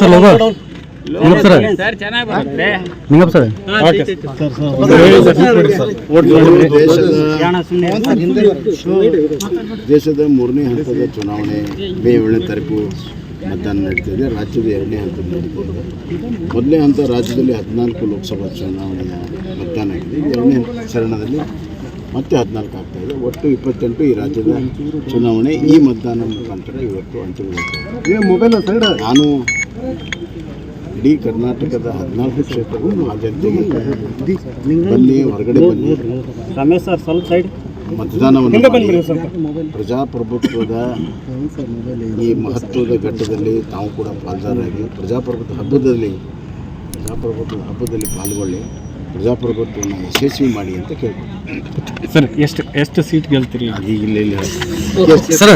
Sir logo. Ningappa sir. Sir ಚೆನ್ನಾಗಿ ಬರುತ್ತೆ. Ningappa sir. ದೇಶದ ಮೂರನೇ ಹಂತದ ಚುನಾವಣೆ ಮೇ ಏಳನೇ ತಾರೀಕು ಮತದಾನ ನಡೀತಿದೆ ರಾಜ್ಯದ ಎರಡನೇ ಹಂತ ನಡೀತಿದೆ ಮೊದಲನೇ ಹಂತ ರಾಜ್ಯದಲ್ಲಿ ಹದಿನಾಲ್ಕು ಲೋಕಸಭಾ ಚುನಾವಣೆಯ ಮತದಾನ ಆಗಿದೆ. ಎರಡನೇ ಚರಣದಲ್ಲಿ ಮತ್ತೆ ಹದಿನಾಲ್ಕು ಆಗ್ತಾ ಇದೆ. ಒಟ್ಟು ಇಪ್ಪತ್ತೆಂಟು ಈ ರಾಜ್ಯದ ಚುನಾವಣೆ ಈ ಮತದಾನ ಮುಖಾಂತರ ಇವತ್ತು ಅಂತಿಮಗೊಳ್ಳುತ್ತದೆ ನಾನು ಇಡೀ ಕರ್ನಾಟಕದ ಹದಿನಾಲ್ಕು ಕ್ಷೇತ್ರಗಳು ಆ ಜನತೆಗೆ ಬನ್ನಿ ಹೊರಗಡೆ ಬನ್ನಿ. ರಮೇಶ್ ಸರ್ ಸ್ವಲ್ಪ ಸೈಡ್ ಮತದಾನವನ್ನು ಪ್ರಜಾಪ್ರಭುತ್ವದ ಈ ಮಹತ್ವದ ಘಟ್ಟದಲ್ಲಿ ತಾವು ಕೂಡ ಪಾಲ್ದಾರರಾಗಿ ಪ್ರಜಾಪ್ರಭುತ್ವ ಹಬ್ಬದಲ್ಲಿ ಪ್ರಜಾಪ್ರಭುತ್ವದ ಹಬ್ಬದಲ್ಲಿ ಪಾಲ್ಗೊಳ್ಳಿ ಪ್ರಜಾಪ್ರಭುತ್ವವನ್ನು ಯಶಸ್ವಿ ಮಾಡಿ ಅಂತ ಕೇಳ್ಬೋದು ಸರ್ ಎಷ್ಟು ಎಷ್ಟು ಸೀಟ್ ಗೆಲ್ತೀರಿ? ಈಗ ಇಲ್ಲ ಇಲ್ಲ ಸರ್